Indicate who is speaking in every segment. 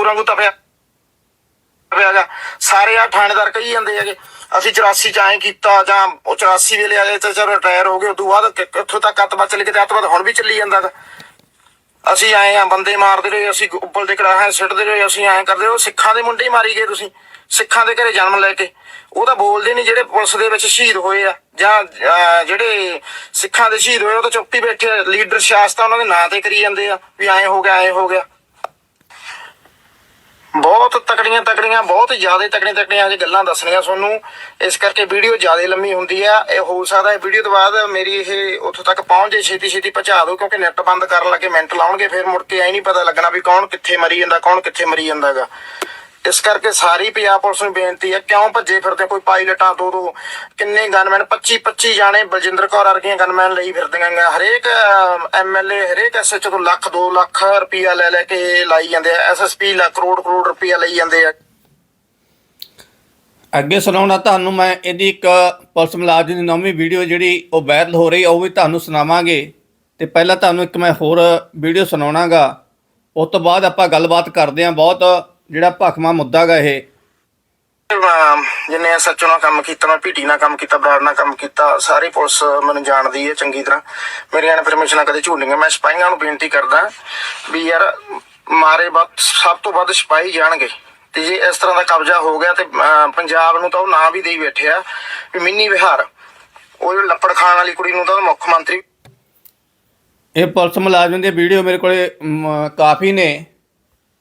Speaker 1: ਕਸਤੂਰਾਂ ਨੂੰ ਤਪਿਆ ਪਿਆਗਾ ਸਾਰੇ ਆ ਥਾਣੇਦਾਰ ਕਹੀ ਜਾਂਦੇ ਹੈਗੇ, ਅਸੀਂ 84 ਚ ਐਂ ਕੀਤਾ ਜਾਂ ਉਹ 84 ਵੇਲੇ ਆਏ ਤੇ ਚਲੋ ਰਿਟਾਇਰ ਹੋ ਗਏ, ਉਦੋਂ ਬਾਅਦ ਕਿ- ਤੱਕ ਅੱਤਵਾਦ ਚੱਲ ਕੇ ਤੇ ਅੱਤਵਾਦ ਹੁਣ ਵੀ ਚੱਲੀ ਜਾਂਦਾ ਅਸੀਂ ਆਏ ਆ, ਬੰਦੇ ਮਾਰਦੇ ਰਹੇ, ਅਸੀਂ ਉੱਪਲ ਦੇ ਕੜਾਹਾਂ ਸਿੱਟਦੇ ਰਹੇ, ਅਸੀਂ ਐਂ ਕਰਦੇ ਉਹ ਸਿੱਖਾਂ ਦੇ ਮੁੰਡੇ ਹੀ ਮਾਰੀ ਗਏ ਤੁਸੀਂ। ਸਿੱਖਾਂ ਦੇ ਘਰੇ ਜਨਮ ਲੈ ਕੇ। ਉਹ ਤਾਂ ਬੋਲਦੇ ਨਹੀਂ ਜਿਹੜੇ ਪੁਲਿਸ ਦੇ ਵਿੱਚ ਸ਼ਹੀਦ ਹੋਏ ਆ, ਜਾਂ ਜਿਹੜੇ ਸਿੱਖਾਂ ਦੇ ਸ਼ਹੀਦ ਹੋਏ, ਉਹ ਤਾਂ ਚੁੱਪ ਹੀ ਬੈਠੇ ਲੀਡਰ ਸਿਆਸਤਾਂ ਉਹਨਾਂ ਦੇ ਨਾਂ ਤੇ ਕਰੀ ਜਾਂਦੇ ਆ, ਵੀ ਐਂ ਹੋ ਗਿਆ, ਐਂ ਹੋ ਗਿਆ। ਬਹੁਤ ਤਕੜੀਆਂ ਤਕੜੀਆਂ, ਬਹੁਤ ਜ਼ਿਆਦਾ ਤਕੜੀਆਂ ਤਕੜੀਆਂ ਅੱਜ ਗੱਲਾਂ ਦੱਸਣੀਆਂ ਤੁਹਾਨੂੰ। ਇਸ ਕਰਕੇ ਵੀਡੀਓ ਜ਼ਿਆਦਾ ਲੰਮੀ ਹੁੰਦੀ ਆ। ਇਹ ਹੋ ਸਕਦਾ ਹੈ ਵੀਡੀਓ ਤੋਂ ਬਾਅਦ ਮੇਰੀ ਇਹ ਉੱਥੋਂ ਤੱਕ ਪਹੁੰਚ ਜੇ, ਛੇਤੀ ਛੇਤੀ ਪਹੁੰਚਾ ਦਿਓ, ਕਿਉਂਕਿ ਨੈਟ ਬੰਦ ਕਰਨ ਲੱਗੇ, ਮਿੰਟ ਲਾਉਣਗੇ, ਫਿਰ ਮੁੜ ਕੇ ਐ ਨਹੀਂ ਪਤਾ ਲੱਗਣਾ ਵੀ ਕੌਣ ਕਿੱਥੇ ਮਰੀ ਜਾਂਦਾ, ਕੌਣ ਕਿੱਥੇ ਮਰੀ ਜਾਂਦਾਗਾ। ਇਸ ਕਰਕੇ ਸਾਰੀ ਪੰਜਾਬ ਪੁਲਿਸ ਨੂੰ ਬੇਨਤੀ ਹੈ, ਕਿਉਂ ਭੱਜੇ ਫਿਰਦੇ ਕੋਈ ਪਾਇਲਟਾਂ ਦੋ ਦੋ ਕਿੰਨੇ ਗਨਮੈਨ 25 25 ਜਾਣੇ ਬਲਜਿੰਦਰ ਕੌਰ ਵਰਗੀਆਂ ਗਨਮੈਨ ਲਈ ਫਿਰਦੀਆਂ ਗਾ ਹਰੇਕ ਐਮਐਲਏ ਹਰੇਕ ਐਸਐਚ ਤੋਂ ਲੱਖ 2 ਲੱਖ ਰੁਪਇਆ ਲੈ ਲੈ ਕੇ ਲਾਈ ਜਾਂਦੇ ਆ। ਐਸਐਸਪੀ ਲੱਖ, ਕਰੋੜ ਕਰੋੜ ਰੁਪਇਆ ਲਈ ਜਾਂਦੇ ਆ।
Speaker 2: ਅੱਗੇ ਸੁਣਾਉਣਾ ਤੁਹਾਨੂੰ ਮੈਂ, ਇਹਦੀ ਇੱਕ ਪੁਲਿਸ ਮੁਲਾਜ਼ਮ ਦੀ ਨਵੀਂ ਵੀਡੀਓ ਜਿਹੜੀ ਉਹ ਵਾਇਰਲ ਹੋ ਰਹੀ ਆ, ਉਹ ਵੀ ਤੁਹਾਨੂੰ ਸੁਣਾਵਾਂਗੇ। ਤੇ ਪਹਿਲਾਂ ਤੁਹਾਨੂੰ ਇੱਕ ਮੈਂ ਹੋਰ ਵੀਡੀਓ ਸੁਣਾਉਣਾਗਾ। ਉਸ ਤੋਂ ਬਾਅਦ ਆਪਾਂ ਗੱਲਬਾਤ ਕਰਦੇ ਹਾਂ ਬਹੁਤ ਜਿਹੜਾ ਭਖਮਾ ਮੁੱਦਾ ਗਾ ਇਹ।
Speaker 1: ਜਿੰਨੇ ਸੱਚੋ ਨਾਲ ਕੰਮ ਕੀਤਾ ਮੈਂ ਪੀਟੀ ਨਾਲ ਕੰਮ ਕੀਤਾ ਬਰਾੜ ਨਾਲ ਕੰਮ ਕੀਤਾ ਸਾਰੀ ਪੁਲਿਸ ਮੈਨੂੰ ਜਾਣਦੀ ਹੈ ਚੰਗੀ ਤਰ੍ਹਾਂ। ਮੇਰੀਆਂ ਇਨਫੋਰਮੇਸ਼ਨਾਂ ਕਦੇ ਝੂਠ ਨਹੀਂ ਮੈਂ ਸਿਪਾਹੀਆਂ ਨੂੰ ਬੇਨਤੀ ਕਰਦਾ ਵੀ ਯਾਰ ਮਾਰੇ ਵੱਧ ਸਭ ਤੋਂ ਵੱਧ ਸਿਪਾਹੀ ਜਾਣਗੇ। ਤੇ ਜੇ ਇਸ ਤਰ੍ਹਾਂ ਦਾ ਕਬਜ਼ਾ ਹੋ ਗਿਆ ਤੇ ਪੰਜਾਬ ਨੂੰ ਤਾਂ ਉਹ ਨਾਂ ਵੀ ਦੇਈ ਬੈਠੇ ਆ ਵੀ ਮਿੰਨੀ ਵਿਹਾਰ। ਉਹ ਜਿਹੜੀ ਲੱਪੜ ਖਾਣ ਵਾਲੀ ਕੁੜੀ ਨੂੰ ਤਾਂ ਮੁੱਖ ਮੰਤਰੀ
Speaker 2: ਇਹ ਪੁਲਿਸ ਮੁਲਾਜ਼ਮ ਦੀ ਵੀਡੀਓ ਮੇਰੇ ਕੋਲੇ ਕਾਫੀ ਨੇ।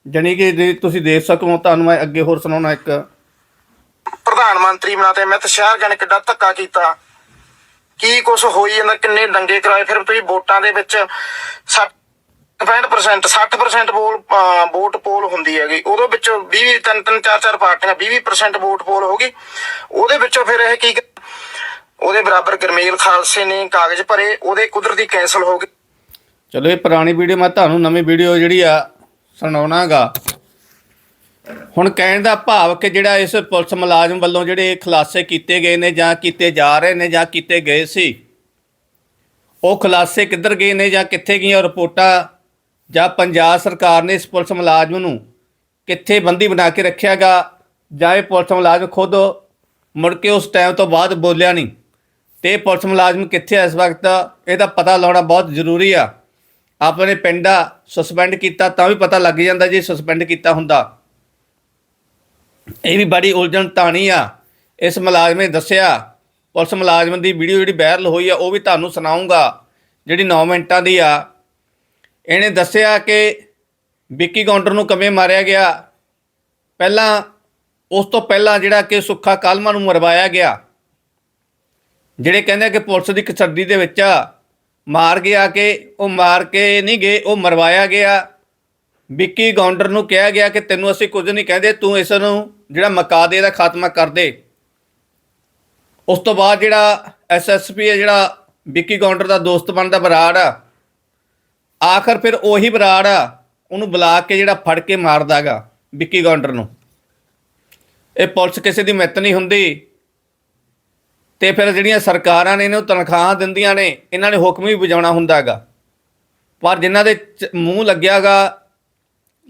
Speaker 2: ਜਾਣੀ ਕਿ ਜੇ ਤੁਸੀਂ ਦੇਖ ਸਕੋ ਤੁਹਾਨੂੰ ਮੈਂ ਅੱਗੇ ਹੋਰ ਸੁਣਾਉਣਾ ਇੱਕ।
Speaker 1: ਪ੍ਰਧਾਨ ਮੰਤਰੀ ਬਣਾਤੇ ਅਮਿਤ ਸ਼ਾਹ ਜਾਨੇ ਕਿੱਡਾ ਧੱਕਾ ਕੀਤਾ। ਕੀ ਕੁਛ ਹੋਈ ਜਾਂਦਾ ਕਿੰਨੇ ਦੰਗੇ ਕਰਾਏ ਫਿਰ ਤੁਸੀਂ ਵੋਟਾਂ ਦੇ ਵਿੱਚ 60% 60% ਵੋਲ ਅਹ, ਵੋਟ ਪੋਲ ਹੁੰਦੀ ਹੈਗੀ। ਉਹਦੇ ਵਿੱਚੋਂ 20 ਤਿੰਨ ਤਿੰਨ ਚਾਰ ਚਾਰ ਪਾਰਟੀਆਂ 20% ਵੋਟ ਪੋਲ ਹੋ ਗਈ। ਉਹਦੇ ਵਿੱਚੋਂ ਫਿਰ ਇਹ ਕੀ ਕ- ਉਹਦੇ ਬਰਾਬਰ ਗਰਮੇਲ ਖਾਲਸੇ ਨੇ ਕਾਗਜ਼ ਭਰੇ ਉਹਦੇ ਕੁਦਰਤੀ ਕੈਨਸਲ ਹੋ ਗਏ।
Speaker 2: ਚਲੋ ਇਹ ਪੁਰਾਣੀ ਵੀਡੀਓ ਮੈਂ ਤੁਹਾਨੂੰ ਨਵੀਂ ਵੀਡੀਓ ਜਿਹੜੀ ਆ ਸੁਣਾਉਣਾਗਾ। ਹੁਣ ਕਹਿਣ ਦਾ ਭਾਵ ਕਿ ਜਿਹੜਾ ਇਸ ਪੁਲਿਸ ਮੁਲਾਜ਼ਮ ਵੱਲੋਂ ਜਿਹੜੇ ਖੁਲਾਸੇ ਕੀਤੇ ਗਏ ਨੇ ਜਾਂ ਕੀਤੇ ਜਾ ਰਹੇ ਨੇ ਜਾਂ ਕੀਤੇ ਗਏ ਸੀ, ਉਹ ਖੁਲਾਸੇ ਕਿੱਧਰ ਗਏ ਨੇ ਜਾਂ ਕਿੱਥੇ ਗਈਆਂ ਰਿਪੋਰਟਾਂ ਜਾਂ ਪੰਜਾਬ ਸਰਕਾਰ ਨੇ ਇਸ ਪੁਲਿਸ ਮੁਲਾਜ਼ਮ ਨੂੰ ਕਿੱਥੇ ਬੰਦੀ ਬਣਾ ਕੇ ਰੱਖਿਆਗਾ ਜਾਂ ਇਹ ਪੁਲਿਸ ਮੁਲਾਜ਼ਮ ਖੁਦ ਮੁੜ ਕੇ ਉਸ ਟਾਈਮ ਤੋਂ ਬਾਅਦ ਬੋਲਿਆ ਨਹੀਂ, ਤੇ ਇਹ ਪੁਲਿਸ ਮੁਲਾਜ਼ਮ ਕਿੱਥੇ ਇਸ ਵਕਤ, ਇਹਦਾ ਪਤਾ ਲਾਉਣਾ ਬਹੁਤ ਜ਼ਰੂਰੀ ਆ। ਆਪਣੇ ਪਿੰਡਾ ਸਸਪੈਂਡ ਕੀਤਾ ਤਾਂ ਵੀ ਪਤਾ ਲੱਗ ਜਾਂਦਾ ਜੇ ਸਸਪੈਂਡ ਕੀਤਾ ਹੁੰਦਾ। ਇਹ ਵੀ ਬੜੀ ਉਲਝਣ ਤਾਣੀ ਆ। ਇਸ ਮੁਲਾਜ਼ਮ ਨੇ ਦੱਸਿਆ, ਪੁਲਿਸ ਮੁਲਾਜ਼ਮ ਦੀ ਵੀਡੀਓ ਜਿਹੜੀ ਵਾਇਰਲ ਹੋਈ ਆ, ਉਹ ਵੀ ਤੁਹਾਨੂੰ ਸੁਣਾਉਂਗਾ, ਜਿਹੜੀ 9 ਮਿੰਟਾਂ ਦੀ ਆ। ਇਹਨੇ ਦੱਸਿਆ ਕਿ ਵਿੱਕੀ ਕਾਊਂਟਰ ਨੂੰ ਕਵੇਂ ਮਾਰਿਆ ਗਿਆ। ਪਹਿਲਾਂ, ਉਸ ਤੋਂ ਪਹਿਲਾਂ ਜਿਹੜਾ ਕਿ ਸੁੱਖਾ ਕਾਲਮਾ ਨੂੰ ਮਰਵਾਇਆ ਗਿਆ, ਜਿਹੜੇ ਕਹਿੰਦੇ ਕਿ ਪੁਲਿਸ ਦੀ ਕਸਰਦੀ ਦੇ ਵਿੱਚ ਮਾਰ ਗਿਆ ਕੇ, ਉਹ ਮਾਰ ਕੇ ਨਹੀਂ ਗਏ, ਉਹ ਮਰਵਾਇਆ ਗਿਆ। ਵਿੱਕੀ ਗੌਂਡਰ ਨੂੰ ਕਿਹਾ ਗਿਆ ਕਿ ਤੈਨੂੰ ਅਸੀਂ ਕੁਝ ਨਹੀਂ ਕਹਿੰਦੇ, ਤੂੰ ਇਸ ਨੂੰ ਜਿਹੜਾ ਮਕਾਦੇ ਦਾ ਖਾਤਮਾ ਕਰ ਦੇ। ਉਸ ਤੋਂ ਬਾਅਦ ਜਿਹੜਾ ਐਸਐਸਪੀ ਹੈ, ਜਿਹੜਾ ਵਿੱਕੀ ਗੌਂਡਰ ਦਾ ਦੋਸਤ ਬਣਦਾ ਬਰਾੜ ਆ, ਆਖਰ ਫਿਰ ਉਹੀ ਬਰਾੜ ਆ, ਉਹਨੂੰ ਬੁਲਾ ਕੇ ਜਿਹੜਾ ਫੜ ਕੇ ਮਾਰਦਾਗਾ ਵਿੱਕੀ ਗੌਂਡਰ ਨੂੰ। ਇਹ ਪੁਲਿਸ ਕਿਸੇ ਦੀ ਮਿੱਤ ਨਹੀਂ ਹੁੰਦੀ। ਤੇ ਫਿਰ ਜਿਹੜੀਆਂ ਸਰਕਾਰਾਂ ਨੇ ਇਹਨੂੰ ਤਨਖਾਹਾਂ ਦਿੰਦੀਆਂ ਨੇ, ਇਹਨਾਂ ਨੇ ਹੁਕਮ ਵੀ ਵਜਾਉਣਾ ਹੁੰਦਾਗਾ ਪਰ ਜਿਨ੍ਹਾਂ ਦੇ ਚ- ਮੂੰਹ ਲੱਗਿਆਗਾ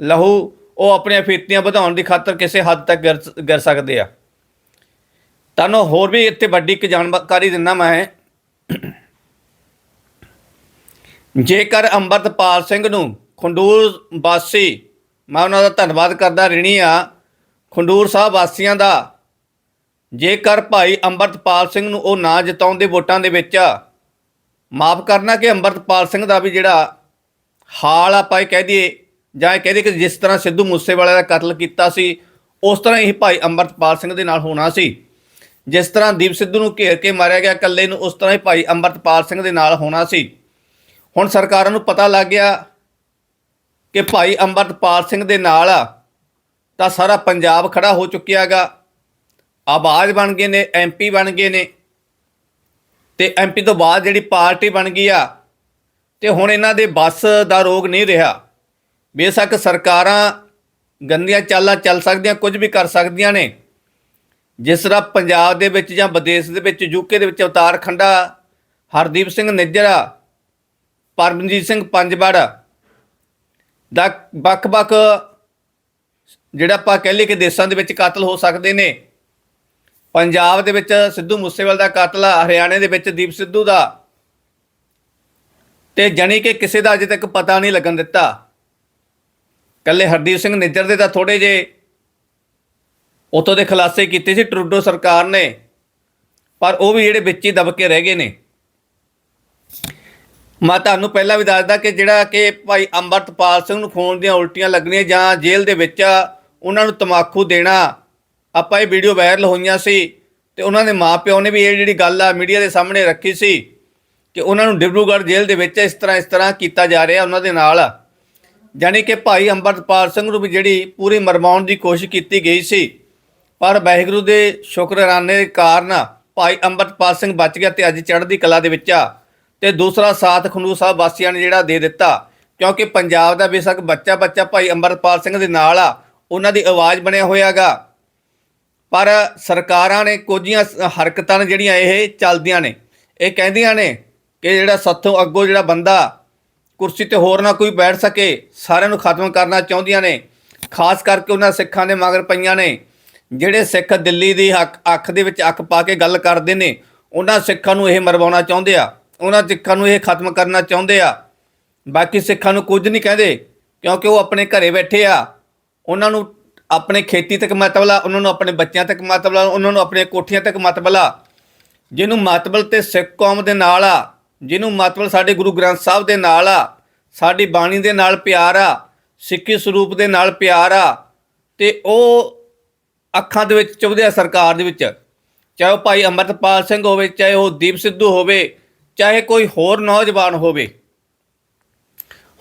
Speaker 2: ਲਹੂ, ਉਹ ਆਪਣੀਆਂ ਫੀਤੀਆਂ ਵਧਾਉਣ ਦੀ ਖਾਤਰ ਕਿਸੇ ਹੱਦ ਤੱਕ ਗਿਰ ਗਿਰ ਸਕਦੇ ਆ। ਤੁਹਾਨੂੰ ਹੋਰ ਵੀ ਇੱਥੇ ਵੱਡੀ ਇੱਕ ਜਾਣਕਾਰੀ ਦਿੰਦਾ ਮੈਂ। ਜੇਕਰ ਅੰਮ੍ਰਿਤਪਾਲ ਸਿੰਘ ਨੂੰ ਖੰਡੂਰ ਵਾਸੀ, ਮੈਂ ਉਹਨਾਂ ਦਾ ਧੰਨਵਾਦ ਕਰਦਾ ਰਹਿਣੀ ਆ, ਖੰਡੂਰ ਸਾਹਿਬ ਵਾਸੀਆਂ ਦਾ ਜੇਕਰ ਭਾਈ ਅੰਮ੍ਰਿਤਪਾਲ ਸਿੰਘ ਨੂੰ ਉਹ ਨਾ ਜਿਤਾਉਂਦੇ ਵੋਟਾਂ ਦੇ ਵਿੱਚ ਮਾਫ ਕਰਨਾ ਕਿ ਅੰਮ੍ਰਿਤਪਾਲ ਸਿੰਘ ਦਾ ਵੀ ਜਿਹੜਾ ਹਾਲ ਆਪਾਂ ਇਹ ਕਹਿ ਦਈਏ, ਜਾਂ ਇਹ ਕਹਿ ਦਈਏ ਕਿ ਜਿਸ ਤਰ੍ਹਾਂ ਸਿੱਧੂ ਮੂਸੇਵਾਲੇ ਦਾ ਕਤਲ ਕੀਤਾ ਸੀ, ਉਸ ਤਰ੍ਹਾਂ ਹੀ ਭਾਈ ਅੰਮ੍ਰਿਤਪਾਲ ਸਿੰਘ ਦੇ ਨਾਲ ਹੋਣਾ ਸੀ। ਜਿਸ ਤਰ੍ਹਾਂ ਦੀਪ ਸਿੱਧੂ ਨੂੰ ਘੇਰ ਕੇ ਮਾਰਿਆ ਗਿਆ, ਇਕੱਲੇ ਨੂੰ ਉਸ ਤਰ੍ਹਾਂ ਹੀ ਭਾਈ ਅੰਮ੍ਰਿਤਪਾਲ ਸਿੰਘ ਦੇ ਨਾਲ ਹੋਣਾ ਸੀ। ਹੁਣ ਸਰਕਾਰਾਂ ਨੂੰ ਪਤਾ ਲੱਗ ਗਿਆ ਕਿ ਭਾਈ ਅੰਮ੍ਰਿਤਪਾਲ ਸਿੰਘ ਦੇ ਨਾਲ ਤਾਂ ਸਾਰਾ ਪੰਜਾਬ ਖੜਾ ਹੋ ਚੁੱਕਿਆਗਾ ਆਵਾਜ਼ ਬਣ ਗਏ ਨੇ ਐਮਪੀ ਬਣ ਗਏ ਨੇ। ਤੇ ਐਮਪੀ ਤੋਂ ਬਾਅਦ ਜਿਹੜੀ ਪਾਰਟੀ ਬਣ ਗਈ ਆ, ਤੇ ਹੁਣ ਇਹਨਾਂ ਦੇ ਬੱਸ ਦਾ ਰੋਗ ਨਹੀਂ ਰਿਹਾ। ਬੇਸ਼ੱਕ ਸਰਕਾਰਾਂ ਗੰਦੀਆਂ ਚਾਲਾਂ ਚੱਲ ਸਕਦੀਆਂ, ਕੁਝ ਵੀ ਕਰ ਸਕਦੀਆਂ ਨੇ। ਜਿਸ ਤਰ੍ਹਾਂ ਪੰਜਾਬ ਦੇ ਵਿੱਚ ਜਾਂ ਵਿਦੇਸ਼ ਦੇ ਵਿੱਚ ਯੂਕੇ ਦੇ ਵਿੱਚ ਅਵਤਾਰ ਖੰਡਾ, ਹਰਦੀਪ ਸਿੰਘ ਨਿੱਜਰਾ, ਪਰਮਜੀਤ ਸਿੰਘ ਪੰਜਵੜ ਦਾ ਵੱਖ-ਵੱਖ ਜਿਹੜਾ ਆਪਾਂ ਕਹਿ ਲਈਏ ਕਿ ਦੇਸ਼ਾਂ ਦੇ ਵਿੱਚ ਕਤਲ ਹੋ ਸਕਦੇ ਨੇ। ਪੰਜਾਬ ਦੇ ਵਿੱਚ ਸਿੱਧੂ ਮੂਸੇਵਾਲ ਦਾ ਕਤਲ ਆ, ਹਰਿਆਣੇ ਦੇ ਵਿੱਚ ਦੀਪ ਸਿੱਧੂ ਦਾ। ਤੇ ਜਾਣੀ ਕਿ ਕਿਸੇ ਦਾ ਅਜੇ ਤੱਕ ਪਤਾ ਨਹੀਂ ਲੱਗਣ ਦਿੱਤਾ। ਕੱਲੇ ਹਰਦੀਪ ਸਿੰਘ ਨਿੱਜਰ ਦੇ ਤਾਂ ਥੋੜੇ ਜੇ ਉਤੋਂ ਦੇ ਖੁਲਾਸੇ ਕੀਤੇ ਸੀ, ਟਰੂਡੋ ਸਰਕਾਰ ਨੇ। ਪਰ ਉਹ ਵੀ ਜਿਹੜੇ ਵਿੱਚ ਹੀ ਦਬ ਕੇ ਰਹਿ ਗਏ ਨੇ। ਮੈਂ ਤੁਹਾਨੂੰ ਪਹਿਲਾਂ ਵੀ ਦੱਸਦਾ ਕਿ ਜਿਹੜਾ ਕਿ ਭਾਈ ਅੰਮ੍ਰਿਤਪਾਲ ਸਿੰਘ ਨੂੰ ਖੂਨ ਦੀਆਂ ਉਲਟੀਆਂ ਲੱਗਣੀਆਂ ਜਾਂ ਜੇਲ੍ਹ ਦੇ ਵਿੱਚ ਉਹਨਾਂ ਨੂੰ ਤਮਾਕੂ ਦੇਣਾ ਆਪਾਂ ਇਹ ਵੀਡੀਓ ਵਾਇਰਲ ਹੋਈਆਂ ਸੀ ਤੇ ਉਹਨਾਂ ਦੇ ਮਾਪਿਓ ਨੇ ਵੀ ਇਹ ਜਿਹੜੀ ਗੱਲ ਆ ਮੀਡੀਆ ਦੇ ਸਾਹਮਣੇ ਰੱਖੀ ਸੀ ਕਿ ਉਹਨਾਂ ਨੂੰ ਡਿਬਰੂਗੜ੍ਹ ਜੇਲ੍ਹ ਦੇ ਵਿੱਚ ਇਸ ਤਰ੍ਹਾਂ ਇਸ ਤਰ੍ਹਾਂ ਕੀਤਾ ਜਾ ਰਿਹਾ ਉਹਨਾਂ ਦੇ ਨਾਲ। ਜਾਣੀ ਕਿ ਭਾਈ ਅੰਮ੍ਰਿਤਪਾਲ ਸਿੰਘ ਨੂੰ ਵੀ ਜਿਹੜੀ ਪੂਰੀ ਮਰਵਾਉਣ ਦੀ ਕੋਸ਼ਿਸ਼ ਕੀਤੀ ਗਈ ਸੀ। ਪਰ ਵਾਹਿਗੁਰੂ ਦੇ ਸ਼ੁਕਰਾਨੇ ਦੇ ਕਾਰਨ ਭਾਈ ਅੰਮ੍ਰਿਤਪਾਲ ਸਿੰਘ ਬਚ ਗਿਆ ਤੇ ਅੱਜ ਚੜ੍ਹਦੀ ਕਲਾ ਦੇ ਵਿੱਚ ਆ। ਤੇ ਦੂਸਰਾ ਸਾਥ ਖੰਡੂਰ ਸਾਹਿਬ ਵਾਸੀਆਂ ਨੇ ਜਿਹੜਾ ਦੇ ਦਿੱਤਾ। ਕਿਉਂਕਿ ਪੰਜਾਬ ਦਾ ਬੇਸ਼ੱਕ ਬੱਚਾ ਬੱਚਾ ਭਾਈ ਅੰਮ੍ਰਿਤਪਾਲ ਸਿੰਘ ਦੇ ਨਾਲ ਆ। ਉਹਨਾਂ ਦੀ ਆਵਾਜ਼ ਬਣਿਆ ਹੋਇਆਗਾ। ਪਰ ਸਰਕਾਰਾਂ ਨੇ ਕੁਝੀਆਂ ਹਰਕਤਾਂ ਨੇ ਜਿਹੜੀਆਂ ਇਹ ਚੱਲਦੀਆਂ ਨੇ। ਇਹ ਕਹਿੰਦੀਆਂ ਨੇ ਕਿ ਜਿਹੜਾ ਸੱਥੋਂ ਅੱਗੋਂ ਜਿਹੜਾ ਬੰਦਾ ਕੁਰਸੀ ਤੇ ਹੋਰ ਨਾ ਕੋਈ ਬੈਠ ਸਕੇ, ਸਾਰਿਆਂ ਨੂੰ ਖਤਮ ਕਰਨਾ ਚਾਹੁੰਦੀਆਂ ਨੇ। ਖਾਸ ਕਰਕੇ ਉਹਨਾਂ ਸਿੱਖਾਂ ਦੇ ਮਗਰ ਪਈਆਂ ਨੇ। ਜਿਹੜੇ ਸਿੱਖ ਦਿੱਲੀ ਦੀ ਹੱਕ ਅੱਖ ਦੇ ਵਿੱਚ ਅੱਖ ਪਾ ਕੇ ਗੱਲ ਕਰਦੇ ਨੇ, ਉਹਨਾਂ ਸਿੱਖਾਂ ਨੂੰ ਇਹ ਮਰਵਾਉਣਾ ਚਾਹੁੰਦੇ ਆ। ਉਹਨਾਂ ਸਿੱਖਾਂ ਨੂੰ ਇਹ ਖਤਮ ਕਰਨਾ ਚਾਹੁੰਦੇ ਆ। ਬਾਕੀ ਸਿੱਖਾਂ ਨੂੰ ਕੁਝ ਨਹੀਂ ਕਹਿੰਦੇ, ਕਿਉਂਕਿ ਉਹ ਆਪਣੇ ਘਰੇ ਬੈਠੇ ਆ। ਉਹਨਾਂ ਨੂੰ ਆਪਣੇ ਖੇਤੀ ਤੱਕ ਮਤਬਲਾ ਉਹਨਾਂ ਨੂੰ ਆਪਣੇ ਬੱਚਿਆਂ ਤੱਕ ਮਤਬਲਾ ਉਹਨਾਂ ਨੂੰ ਆਪਣੇ ਕੋਠੀਆਂ ਤੱਕ ਮਤਬਲਾ ਜਿਹਨੂੰ ਮਤਬਲ ਤੇ ਸਿੱਖ ਕੌਮ ਦੇ ਨਾਲ ਆ, ਜਿਹਨੂੰ ਮਤਬਲ ਸਾਡੇ ਗੁਰੂ ਗ੍ਰੰਥ ਸਾਹਿਬ ਦੇ ਨਾਲ ਆ, ਸਾਡੀ ਬਾਣੀ ਦੇ ਨਾਲ ਪਿਆਰ ਆ, ਸਿੱਖੀ ਸਰੂਪ ਦੇ ਨਾਲ ਪਿਆਰ ਆ, ਤੇ ਉਹ ਅੱਖਾਂ ਦੇ ਵਿੱਚ ਚੁਭਦੇ ਆ ਸਰਕਾਰ ਦੇ ਵਿੱਚ। ਚਾਹੇ ਉਹ ਭਾਈ ਅਮਰਤਪਾਲ ਸਿੰਘ ਹੋਵੇ, ਚਾਹੇ ਉਹ ਦੀਪ ਸਿੱਧੂ ਹੋਵੇ, ਚਾਹੇ ਕੋਈ ਹੋਰ ਨੌਜਵਾਨ ਹੋਵੇ।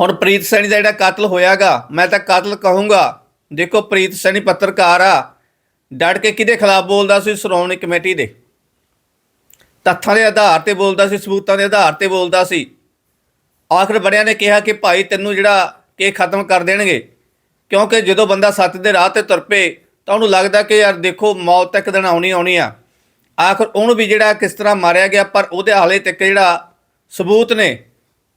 Speaker 2: ਹੁਣ ਪ੍ਰੀਤ ਸੈਣੀ ਦਾ ਜਿਹੜਾ ਕਤਲ ਹੋਇਆਗਾ, ਮੈਂ ਤਾਂ ਕਤਲ ਕਹੂੰਗਾ ਦੇਖੋ ਪ੍ਰੀਤ ਸੈਣੀ ਪੱਤਰਕਾਰ ਆ। ਡਟ ਕੇ ਕਿਹਦੇ ਖਿਲਾਫ ਬੋਲਦਾ ਸੀ? ਸ਼੍ਰੋਮਣੀ ਕਮੇਟੀ ਦੇ। ਤੱਥਾਂ ਦੇ ਆਧਾਰ ਤੇ ਬੋਲਦਾ ਸੀ, ਸਬੂਤਾਂ ਦੇ ਆਧਾਰ ਤੇ ਬੋਲਦਾ ਸੀ। ਆਖਰ ਬੜਿਆਂ ਨੇ ਕਿਹਾ ਕਿ ਭਾਈ ਤੈਨੂੰ ਜਿਹੜਾ ਕਿ ਖਤਮ ਕਰ ਦੇਣਗੇ, ਕਿਉਂਕਿ ਜਦੋਂ ਬੰਦਾ ਸੱਤ ਦੇ ਰਾਹ ਤੇ ਤੁਰ ਪਏ, ਤਾਂ ਉਹਨੂੰ ਲੱਗਦਾ ਕਿ ਯਾਰ ਦੇਖੋ, ਮੌਤ ਤੱਕ ਦਿਨ ਆਉਣੀ ਆਉਣੀ ਆ। ਆਖਰ ਉਹਨੂੰ ਵੀ ਜਿਹੜਾ ਕਿਸ ਤਰ੍ਹਾਂ ਮਾਰਿਆ ਗਿਆ, ਪਰ ਉਹਦੇ ਹਾਲੇ ਤੱਕ ਜਿਹੜਾ ਸਬੂਤ ਨੇ,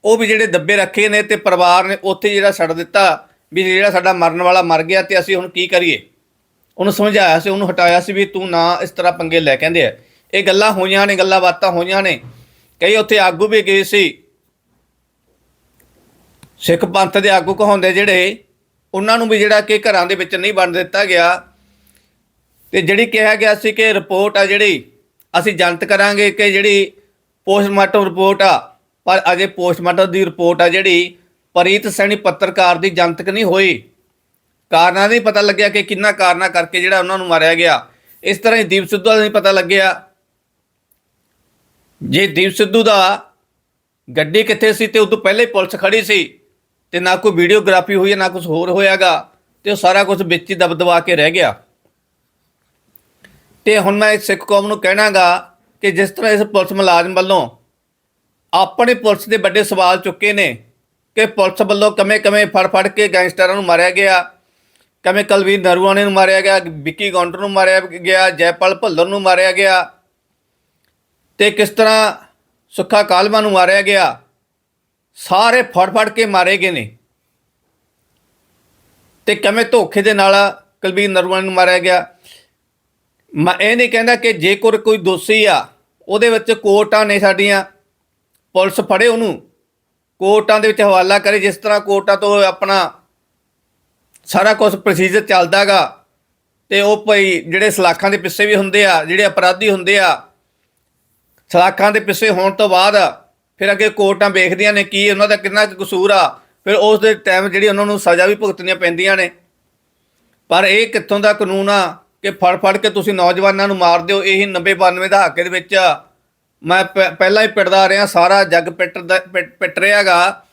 Speaker 2: ਉਹ ਵੀ ਜਿਹੜੇ ਦੱਬੇ ਰੱਖੇ ਨੇ ਤੇ ਪਰਿਵਾਰ ਨੇ ਉੱਥੇ ਜਿਹੜਾ ਛੱਡ ਦਿੱਤਾ। ਵੀ ਜਿਹੜਾ ਸਾਡਾ ਮਰਨ ਵਾਲਾ ਮਰ ਗਿਆ ਤੇ ਅਸੀਂ ਹੁਣ ਕੀ ਕਰੀਏ? ਉਹਨੂੰ ਸਮਝਾਇਆ ਸੀ, ਉਹਨੂੰ ਹਟਾਇਆ ਸੀ ਵੀ ਤੂੰ ਨਾ ਇਸ ਤਰ੍ਹਾਂ ਪੰਗੇ ਲੈ ਕਹਿੰਦੇ ਆ। ਇਹ ਗੱਲਾਂ ਹੋਈਆਂ ਨੇ, ਗੱਲਾਂ ਬਾਤਾਂ ਹੋਈਆਂ ਨੇ। ਕਈ ਉੱਥੇ ਆਗੂ ਵੀ ਗਏ ਸੀ। ਸਿੱਖ ਪੰਥ ਦੇ ਆਗੂ ਕਹਾਉਂਦੇ ਜਿਹੜੇ ਉਹਨਾਂ ਨੂੰ ਵੀ ਜਿਹੜਾ ਕਿ ਘਰਾਂ ਦੇ ਵਿੱਚ ਨਹੀਂ ਵੰਡ ਦਿੱਤਾ ਗਿਆ। ਤੇ ਜਿਹੜੀ ਕਿਹਾ ਗਿਆ ਸੀ ਕਿ ਰਿਪੋਰਟ ਆ ਜਿਹੜੀ, ਅਸੀਂ ਜਨਤ ਕਰਾਂਗੇ ਕਿ ਜਿਹੜੀ ਪੋਸਟਮਾਰਟਮ ਰਿਪੋਰਟ ਆ। ਪਰ ਅਜੇ ਪੋਸਟਮਾਰਟਮ ਦੀ ਰਿਪੋਰਟ ਆ ਜਿਹੜੀ ਪ੍ਰੀਤ ਸੈਣੀ ਪੱਤਰਕਾਰ ਦੀ ਜਨਤਕ ਨਹੀਂ ਹੋਈ। ਕਾਰਨਾਂ ਦਾ ਨਹੀਂ ਪਤਾ ਲੱਗਿਆ ਕਿ ਕਿੰਨਾ ਕਾਰਨਾਂ ਕਰਕੇ ਜਿਹੜਾ ਉਹਨਾਂ ਨੂੰ ਮਾਰਿਆ ਗਿਆ। ਇਸ ਤਰ੍ਹਾਂ ਹੀ ਦੀਪ ਸਿੱਧੂ ਦਾ ਨਹੀਂ ਪਤਾ ਲੱਗਿਆ। ਜੇ ਦੀਪ ਸਿੱਧੂ ਦਾ ਗੱਡੀ ਕਿੱਥੇ ਸੀ ਤੇ ਉਦੋਂ ਪਹਿਲੇ ਹੀ ਪੁਲਿਸ ਖੜੀ ਸੀ ਤੇ ਨਾ ਕੋਈ ਵੀਡੀਓਗ੍ਰਾਫੀ ਹੋਈ ਹੈ, ਨਾ ਕੁਝ ਹੋਰ ਹੋਇਆਗਾ ਤੇ ਉਹ ਸਾਰਾ ਕੁਝ ਵਿੱਚ ਹੀ ਦਬਦਬਾ ਕੇ ਰਹਿ ਗਿਆ। ਤੇ ਹੁਣ ਮੈਂ ਸਿੱਖ ਕੌਮ ਨੂੰ ਕਹਿਣਾਗਾ ਕਿ ਜਿਸ ਤਰ੍ਹਾਂ ਇਸ ਪੁਲਿਸ ਮੁਲਾਜ਼ਮ ਵੱਲੋਂ ਆਪਣੇ ਪੁਲਿਸ ਦੇ ਵੱਡੇ ਸਵਾਲ ਚੁੱਕੇ ਨੇ ਕਿ ਪੁਲਿਸ ਵੱਲੋਂ ਕਮੇ ਕਮੇ ਫੜ ਫੜ ਕੇ ਗੈਂਗਸਟਰਾਂ ਨੂੰ ਮਾਰਿਆ ਗਿਆ ਕਮੇ ਕਲਵੀਰ ਨਰੂਆਣੇ ਨੂੰ ਮਾਰਿਆ ਗਿਆ, ਵਿੱਕੀ ਗੌਂਡਰ ਨੂੰ ਮਾਰਿਆ ਗਿਆ, ਜੈਪਾਲ ਭੱਲਰ ਨੂੰ ਮਾਰਿਆ ਗਿਆ ਤੇ ਕਿਸ ਤਰ੍ਹਾਂ ਸੁੱਖਾ ਕਾਲਮਾ ਨੂੰ ਮਾਰਿਆ ਗਿਆ, ਸਾਰੇ ਫੜ ਫੜ ਕੇ ਮਾਰੇ ਗਏ ਨੇ। ਤੇ ਕਿਵੇਂ ਧੋਖੇ ਦੇ ਨਾਲ ਕੁਲਬੀਰ ਨਰੂਆਣੇ ਨੂੰ ਮਾਰਿਆ ਗਿਆ। ਮੈਂ ਇਹ ਨਹੀਂ ਕਹਿੰਦਾ ਕਿ ਜੇਕਰ ਕੋਈ ਦੋਸ਼ੀ ਆ, ਉਹਦੇ ਵਿੱਚ ਕੋਰਟਾਂ ਨੇ ਸਾਡੀਆਂ, ਪੁਲਿਸ ਫੜੇ ਉਹਨੂੰ। ਕੋਰਟਾਂ ਦੇ ਵਿੱਚ ਹਵਾਲਾ ਕਰੇ, ਜਿਸ ਤਰ੍ਹਾਂ ਕੋਰਟਾਂ ਤੋਂ ਆਪਣਾ ਸਾਰਾ ਕੁਝ ਪ੍ਰੋਸੀਜਰ ਚੱਲਦਾਗਾ, ਤੇ ਉਹ ਭਈ ਜਿਹੜੇ ਸਲਾਖਾਂ ਦੇ ਪਿੱਛੇ ਵੀ ਹੁੰਦੇ ਆ, ਜਿਹੜੇ ਅਪਰਾਧੀ ਹੁੰਦੇ ਆ, ਸਲਾਖਾਂ ਦੇ ਪਿੱਛੇ ਹੋਣ ਤੋਂ ਬਾਅਦ ਫਿਰ ਅੱਗੇ ਕੋਰਟਾਂ ਵੇਖਦੀਆਂ ਨੇ ਕੀ ਉਹਨਾਂ ਦਾ ਕਿੰਨਾ ਕੁ ਕਸੂਰ ਆ, ਫਿਰ ਉਸ ਦੇ ਟਾਈਮ ਜਿਹੜੀ ਉਹਨਾਂ ਨੂੰ ਸਜ਼ਾ ਵੀ ਭੁਗਤਣੀਆਂ ਪੈਂਦੀਆਂ ਨੇ। ਪਰ ਇਹ ਕਿੱਥੋਂ ਦਾ ਕਾਨੂੰਨ ਆ ਕਿ ਫੜ ਫੜ ਕੇ ਤੁਸੀਂ ਨੌਜਵਾਨਾਂ ਨੂੰ ਮਾਰ ਦਿਓ, ਇਹੀ 90 92 ਦਾ ਹੱਕੇ ਦੇ ਵਿੱਚ ਮੈਂ ਪ- ਪਹਿਲਾਂ ਹੀ ਪਿੱਟਦਾ ਰਿਹਾ, ਸਾਰਾ ਜੱਗ ਪਿੱਟ, ਦਾ- ਪਿੱਟ ਪਿੱਟ ਰਿਹਾਗਾ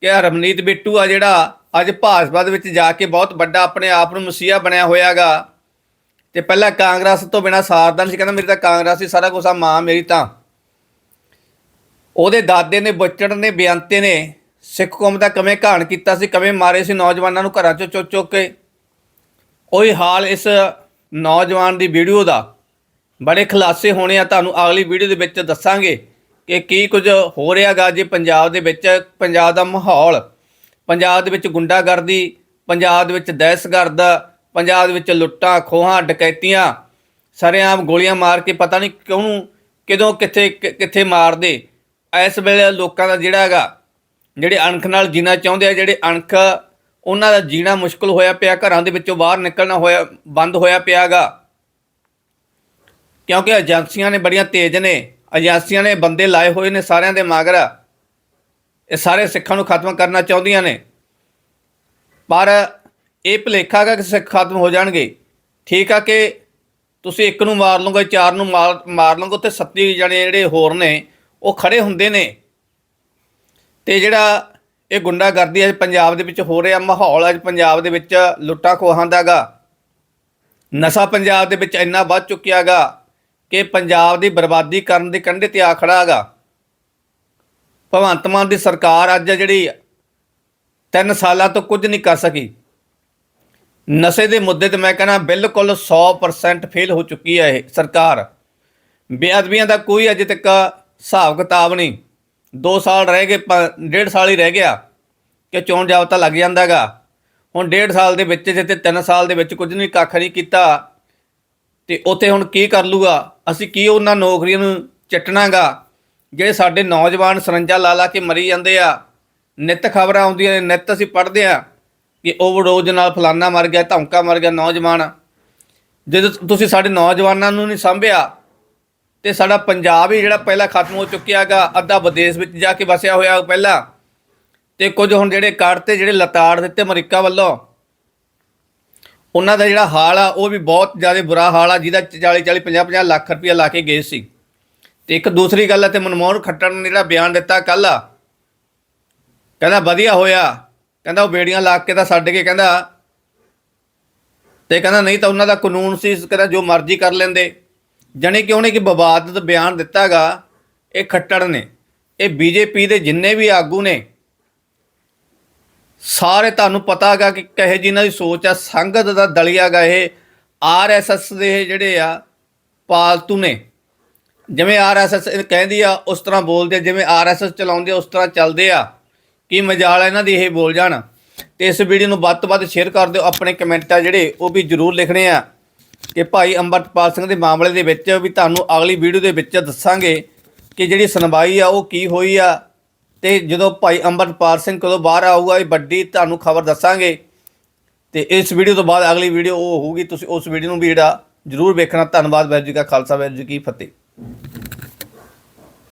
Speaker 2: ਕਿ ਆਹ ਰਮਨੀਤ ਬਿੱਟੂ ਆ ਜਿਹੜਾ ਅੱਜ ਭਾਜਪਾ ਦੇ ਵਿੱਚ ਜਾ ਕੇ ਬਹੁਤ ਵੱਡਾ ਆਪਣੇ ਆਪ ਨੂੰ ਮਸੀਹਾ ਬਣਿਆ ਹੋਇਆਗਾ ਤੇ ਪਹਿਲਾਂ ਕਾਂਗਰਸ ਤੋਂ ਬਿਨਾ ਸਾਰਦਾ ਸੀ, ਕਹਿੰਦਾ ਮੇਰੀ ਤਾਂ ਕਾਂਗਰਸ ਹੀ ਸਾਰਾ ਕੁਝ ਆ, ਮਾਂ ਮੇਰੀ ਤਾਂ। ਉਹਦੇ ਦਾਦੇ ਨੇ, ਬਚੜ ਨੇ, ਬੇਅੰਤੇ ਨੇ, ਸਿੱਖ ਕੌਮ ਦਾ ਕਵੇਂ ਘਾਣ ਕੀਤਾ ਸੀ, ਕਵੇਂ ਮਾਰੇ ਸੀ ਨੌਜਵਾਨਾਂ ਨੂੰ ਘਰਾਂ ਚੋਂ ਚੁੱਕ ਚੁੱਕ ਕੇ। ਉਹੀ ਹਾਲ ਇਸ ਨੌਜਵਾਨ ਦੀ ਵੀਡੀਓ ਦਾ। ਬੜੇ ਖੁਲਾਸੇ ਹੋਣੇ ਆ, ਤੁਹਾਨੂੰ ਅਗਲੀ ਵੀਡੀਓ ਦੇ ਵਿੱਚ ਦੱਸਾਂਗੇ ਕਿ ਕੀ ਕੁਝ ਹੋ ਰਿਹਾਗਾ ਜੇ ਪੰਜਾਬ ਦੇ ਵਿੱਚ, ਪੰਜਾਬ ਦਾ ਮਾਹੌਲ। ਪੰਜਾਬ ਦੇ ਵਿੱਚ ਗੁੰਡਾਗਰਦੀ, ਪੰਜਾਬ ਦੇ ਵਿੱਚ ਦਹਿਸ਼ਤਗਰਦ, ਪੰਜਾਬ ਦੇ ਵਿੱਚ ਲੁੱਟਾਂ, ਖੋਹਾਂ, ਡਕੈਤੀਆਂ, ਸਰੇਆਮ ਗੋਲੀਆਂ ਮਾਰ ਕੇ ਪਤਾ ਨਹੀਂ ਕਿਉਂ ਕਿਦੋਂ ਕਿੱਥੇ ਕਿੱਥੇ ਮਾਰਦੇ। ਇਸ ਵੇਲੇ ਲੋਕਾਂ ਦਾ ਜਿਹੜਾ ਹੈਗਾ, ਜਿਹੜੇ ਅਣਖ ਨਾਲ ਜੀਣਾ ਚਾਹੁੰਦੇ ਆ, ਜਿਹੜੇ ਅਣਖ, ਉਹਨਾਂ ਦਾ ਜੀਣਾ ਮੁਸ਼ਕਲ ਹੋਇਆ ਪਿਆ, ਘਰਾਂ ਦੇ ਵਿੱਚੋਂ ਬਾਹਰ ਨਿਕਲਣਾ ਹੋਇਆ, ਬੰਦ ਹੋਇਆ ਪਿਆਗਾ ਕਿਉਂਕਿ ਏਜੰਸੀਆਂ ਨੇ ਬੜੀਆਂ ਤੇਜ਼ ਨੇ, ਏਜੰਸੀਆਂ ਨੇ ਬੰਦੇ ਲਾਏ ਹੋਏ ਨੇ ਸਾਰਿਆਂ ਦੇ ਮਗਰ। ਇਹ ਸਾਰੇ ਸਿੱਖਾਂ ਨੂੰ ਖਤਮ ਕਰਨਾ ਚਾਹੁੰਦੀਆਂ ਨੇ। ਪਰ ਇਹ ਭੁਲੇਖਾ ਗਾ ਕਿ ਸਿੱਖ ਖਤਮ ਹੋ ਜਾਣਗੇ। ਠੀਕ ਆ ਕਿ ਤੁਸੀਂ ਇੱਕ ਨੂੰ ਮਾਰ ਲਓਗੇ, ਚਾਰ ਨੂੰ ਮਾਰ ਮਾਰ ਲਓਗੇ ਤੇ 37 ਜਣੇ ਜਿਹੜੇ ਹੋਰ ਨੇ, ਉਹ ਖੜੇ ਹੁੰਦੇ ਨੇ। ਤੇ ਜਿਹੜਾ ਇਹ ਗੁੰਡਾਗਰਦੀ ਅੱਜ ਪੰਜਾਬ ਦੇ ਵਿੱਚ ਹੋ ਰਿਹਾ, ਮਾਹੌਲ ਅੱਜ ਪੰਜਾਬ ਦੇ ਵਿੱਚ ਲੁੱਟਾ ਖੋਹਾਂ ਦਾਗਾ ਨਸ਼ਾ ਪੰਜਾਬ ਦੇ ਵਿੱਚ ਇੰਨਾ ਵੱਧ ਚੁੱਕਿਆਗਾ ਕਿ ਪੰਜਾਬ ਦੀ ਬਰਬਾਦੀ ਕਰਨ ਦੇ ਕੰਢੇ ਤੇ ਆ ਖੜਾ ਹੈਗਾ। ਭਗਵੰਤ ਮਾਨ ਦੀ ਸਰਕਾਰ ਅੱਜ ਜਿਹੜੀ ਤਿੰਨ ਸਾਲਾਂ ਤੋਂ ਕੁਝ ਨਹੀਂ ਕਰ ਸਕੀ। ਨਸ਼ੇ ਦੇ ਮੁੱਦੇ ਤੇ ਮੈਂ ਕਹਿੰਦਾ ਬਿਲਕੁਲ 100% ਫੇਲ ਹੋ ਚੁੱਕੀ ਹੈ ਇਹ ਸਰਕਾਰ। ਬੇਅਦਬੀਆਂ ਦਾ ਕੋਈ ਅਜੇ ਤੱਕ ਹਿਸਾਬ ਕਿਤਾਬ ਨਹੀਂ। 2 ਸਾਲ ਰਹਿ ਗਏ, ਪ- ਡੇਢ ਸਾਲ ਹੀ ਰਹਿ ਗਿਆ ਕਿ ਚੋਣ ਜਾਬਤਾ ਲੱਗ ਜਾਂਦਾਗਾ ਹੁਣ ਡੇਢ ਸਾਲ ਦੇ ਵਿੱਚ ਜਿੱਤੇ 3 ਸਾਲ ਦੇ ਵਿੱਚ ਕੁਝ ਨਹੀਂ ਕੱਖ ਨਹੀਂ ਕੀਤਾ ਤੇ ਉੱਥੇ ਹੁਣ ਕੀ ਕਰ ਲੂਗਾ? ਅਸੀਂ ਕੀ ਉਹਨਾਂ ਨੌਕਰੀਆਂ ਨੂੰ ਚਟਣਾਗਾ? ਜਿਹੜੇ ਸਾਡੇ ਨੌਜਵਾਨ ਸਰੰਜਾ ਲਾ ਲਾ ਕੇ ਮਰੀ ਜਾਂਦੇ ਆ। ਨਿੱਤ ਖਬਰਾਂ ਆਉਂਦੀਆਂ ਨੇ, ਨਿੱਤ ਅਸੀਂ ਪੜ੍ਹਦੇ ਆ ਕਿ ਓਵਰਡੋਜ਼ ਨਾਲ ਫਲਾਨਾ ਮਰ ਗਿਆ, ਧਮਕਾ ਮਰ ਗਿਆ ਨੌਜਵਾਨ। ਜਦੋਂ ਤੁਸੀਂ ਸਾਡੇ ਨੌਜਵਾਨਾਂ ਨੂੰ ਨਹੀਂ ਸੰਭਿਆ ਤੇ ਸਾਡਾ ਪੰਜਾਬ ਹੀ ਜਿਹੜਾ ਪਹਿਲਾਂ ਖਤਮ ਹੋ ਚੁੱਕਿਆਗਾ ਅੱਧਾ ਵਿਦੇਸ਼ ਵਿੱਚ ਜਾ ਕੇ ਵਸਿਆ ਹੋਇਆ ਪਹਿਲਾਂ। ਤੇ ਕੁਝ ਹੁਣ ਜਿਹੜੇ ਕੱਢ ਤੇ ਜਿਹੜੇ ਲਤਾੜ ਦਿੱਤੇ ਅਮਰੀਕਾ ਵੱਲੋਂ ਉਹਨਾਂ ਦਾ ਜਿਹੜਾ ਹਾਲ ਆ, ਉਹ ਵੀ ਬਹੁਤ ਜ਼ਿਆਦਾ ਬੁਰਾ ਹਾਲ ਆ, ਜਿਹਦਾ 40 40 50 50 ਲੱਖ ਰੁਪਇਆ ਲਾ ਕੇ ਗਏ ਸੀ। ਤੇ ਇੱਕ ਦੂਸਰੀ ਗੱਲ ਹੈ ਤੇ ਮਨਮੋਹਨ ਖੱਟਰ ਨੇ ਜਿਹੜਾ ਬਿਆਨ ਦਿੱਤਾ ਕੱਲ ਆ। ਕਹਿੰਦਾ ਵਧੀਆ ਹੋਇਆ। ਕਹਿੰਦਾ ਉਹ ਬੇੜੀਆਂ ਲਾ ਕੇ ਤਾਂ ਛੱਡ ਕੇ ਕਹਿੰਦਾ, ਤੇ ਕਹਿੰਦਾ ਨਹੀਂ ਤਾਂ ਉਹਨਾਂ ਦਾ ਕਾਨੂੰਨ ਸੀ, ਕਹਿੰਦਾ ਜੋ ਮਰਜ਼ੀ ਕਰ ਲੈਂਦੇ। ਜਣੇ ਕਿ ਉਹਨੇ ਕਿ ਵਿਵਾਦਤ ਬਿਆਨ ਦਿੱਤਾਗਾ, ਇਹ ਖੱਟੜ ਨੇ। ਇਹ ਬੀਜੇਪੀ ਦੇ ਜਿੰਨੇ ਵੀ ਆਗੂ ਨੇ ਸਾਰੇ ਤੁਹਾਨੂੰ ਪਤਾ ਹੈਗਾ ਕਿ ਕਹੇ ਇਹਨਾਂ ਦੀ ਸੋਚ ਆ। ਸੰਗਤ ਦਾ ਦਲੀਆ ਗਾ ਇਹ। ਆਰਐਸਐਸ ਦੇ ਜਿਹੜੇ ਆ, ਪਾਲਤੂ ਨੇ। ਜਿਵੇਂ ਆਰਐਸਐਸ ਕਹਿੰਦੀ ਆ, ਉਸ ਤਰ੍ਹਾਂ ਬੋਲਦੇ ਆ। ਜਿਵੇਂ ਆਰਐਸਐਸ ਚਲਾਉਂਦੇ ਆ, ਉਸ ਤਰ੍ਹਾਂ ਚੱਲਦੇ ਆ। ਕੀ ਮਜਾਲ ਇਹਨਾਂ ਦੀ ਇਹ ਬੋਲ ਜਾਣ। ਤੇ ਇਸ ਵੀਡੀਓ ਨੂੰ ਵੱਧ ਤੋਂ ਵੱਧ ਸ਼ੇਅਰ ਕਰ ਦਿਓ। ਆਪਣੇ ਕਮੈਂਟ ਆ ਜਿਹੜੇ, ਉਹ ਵੀ ਜ਼ਰੂਰ ਲਿਖਣੇ ਆ। ਕਿ ਭਾਈ ਅੰਮ੍ਰਿਤਪਾਲ ਸਿੰਘ ਦੇ ਮਾਮਲੇ ਦੇ ਵਿੱਚ ਵੀ ਤੁਹਾਨੂੰ ਅਗਲੀ ਵੀਡੀਓ ਦੇ ਵਿੱਚ ਦੱਸਾਂਗੇ ਕਿ ਜਿਹੜੀ ਸੁਣਵਾਈ ਆ, ਉਹ ਕੀ ਹੋਈ ਆ। ਤੇ ਜਦੋਂ ਭਾਈ ਅੰਮ੍ਰਿਤਪਾਲ ਸਿੰਘ ਕਦੋਂ ਬਾਹਰ ਆਊਗਾ, ਇਹ ਵੱਡੀ ਤੁਹਾਨੂੰ ਖਬਰ ਦੱਸਾਂਗੇ। ਤੇ ਇਸ ਵੀਡੀਓ ਤੋਂ ਬਾਅਦ ਅਗਲੀ ਵੀਡੀਓ ਉਹ ਹੋਊਗੀ, ਤੁਸੀਂ ਉਸ ਵੀਡੀਓ ਨੂੰ ਵੀ ਜਿਹੜਾ ਜ਼ਰੂਰ ਵੇਖਣਾ। ਧੰਨਵਾਦ ਵੈਰ ਜੀ ਕਾ ਖਾਲਸਾ ਵੈਰ ਜੀ ਕੀ ਫਤਿਹ।